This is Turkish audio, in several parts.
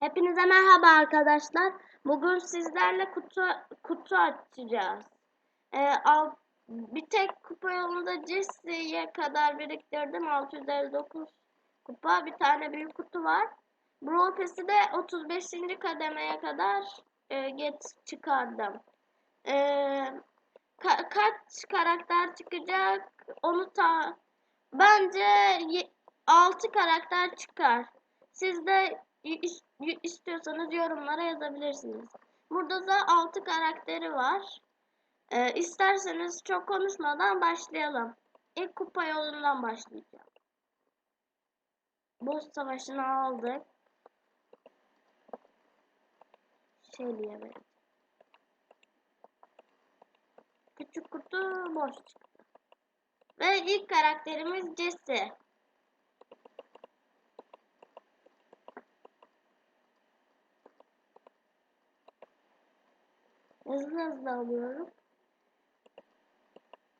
Hepinize merhaba arkadaşlar. Bugün sizlerle kutu kutu açacağız. Ee, al, bir tek kupa yolunda Jesse'ye kadar biriktirdim. 659 kupa. Bir tane büyük kutu var. Brawl Pass'i de 35. kademeye kadar e, get çıkardım. Ee, ka- kaç karakter çıkacak onu ta bence 6 karakter çıkar. Siz de istiyorsanız yorumlara yazabilirsiniz. Burada da 6 karakteri var. Ee, isterseniz çok konuşmadan başlayalım. İlk kupa yolundan başlayacağım. Boss savaşını aldık. Şeliye ver. Küçük kutu boş çıktı. Ve ilk karakterimiz Jesse. Hızlı hızlı alıyorum.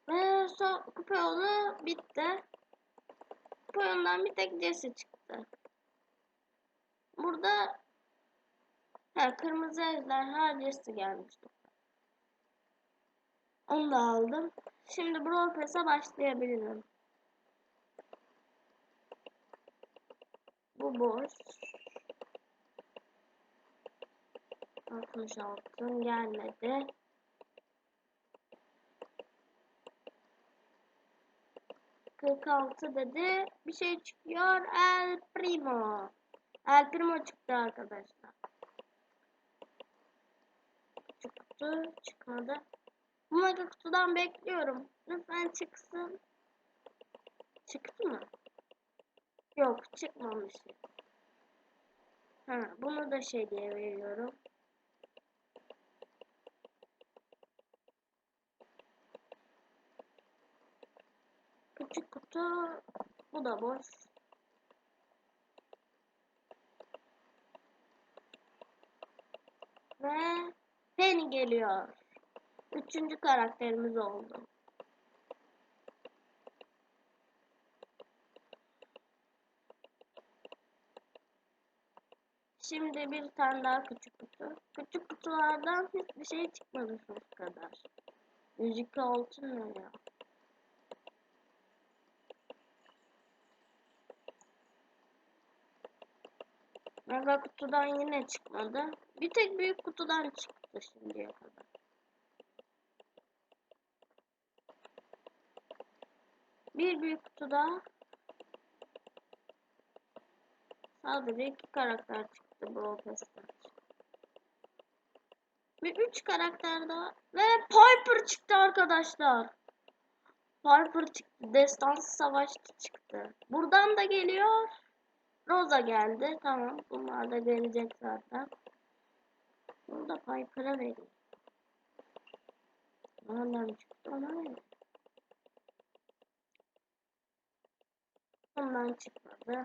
Ve son kupa yolu bitti. Kupa yolundan bir tek Jesse çıktı. Burada ha, kırmızı ejderha Jesse gelmişti. Onu da aldım. Şimdi Brawl Pass'a başlayabilirim. Bu boş. 66 gelmedi. Kırk altı dedi. Bir şey çıkıyor. El Primo. El Primo çıktı arkadaşlar. Çıktı. Çıkmadı. Bu mega kutudan bekliyorum. Lütfen çıksın. Çıktı mı? Yok çıkmamış. Ha, bunu da şey diye veriyorum. Küçük kutu bu da boş. Ve Penny geliyor. Üçüncü karakterimiz oldu. Şimdi bir tane daha küçük kutu. Küçük kutulardan hiçbir şey çıkmadı şu kadar. 102 altın ne ya? Mega kutudan yine çıkmadı. Bir tek büyük kutudan çıktı şimdiye kadar. Bir büyük kutuda sadece iki karakter çıktı Brawl Pass'tan. Ve üç karakter daha ve Piper çıktı arkadaşlar. Piper çıktı. Destansı savaşçı çıktı. Buradan da geliyor. Rosa geldi. Tamam. Bunlar da gelecek zaten. Burada Piper'a vereyim. Nereden çıktı ona vereyim. Ondan çıkmadı.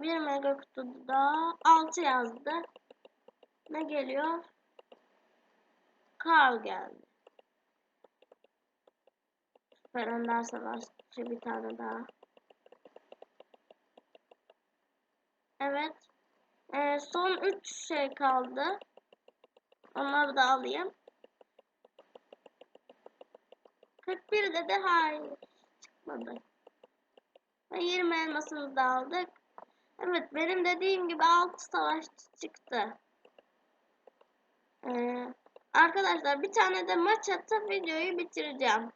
Bir mega kutuda 6 yazdı. Ne geliyor? Carl geldi. Süper Ender Savaşçı bir tane daha. Evet. Ee, son 3 şey kaldı. Onları da alayım. 41 dedi hayır. Çıkmadı. Ve 20 elmasımızı da aldık. Evet benim dediğim gibi 6 savaşçı çıktı. Ee, arkadaşlar bir tane de maç atıp videoyu bitireceğim.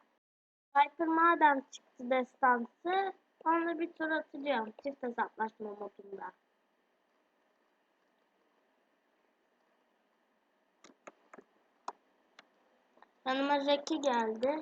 Viper madem çıktı destansı onu bir tur atacağım. Çift hesaplaşma modunda. Yanıma Jackie geldi.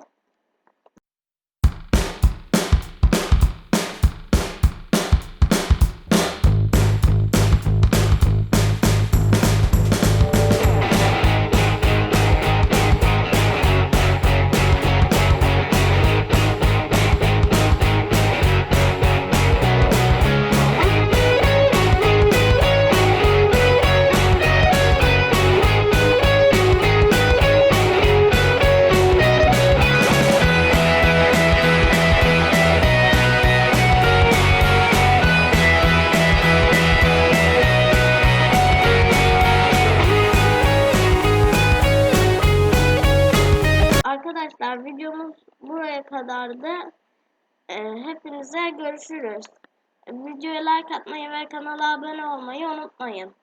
Videomuz buraya kadardı. Ee, hepinize görüşürüz. Videoya like atmayı ve kanala abone olmayı unutmayın.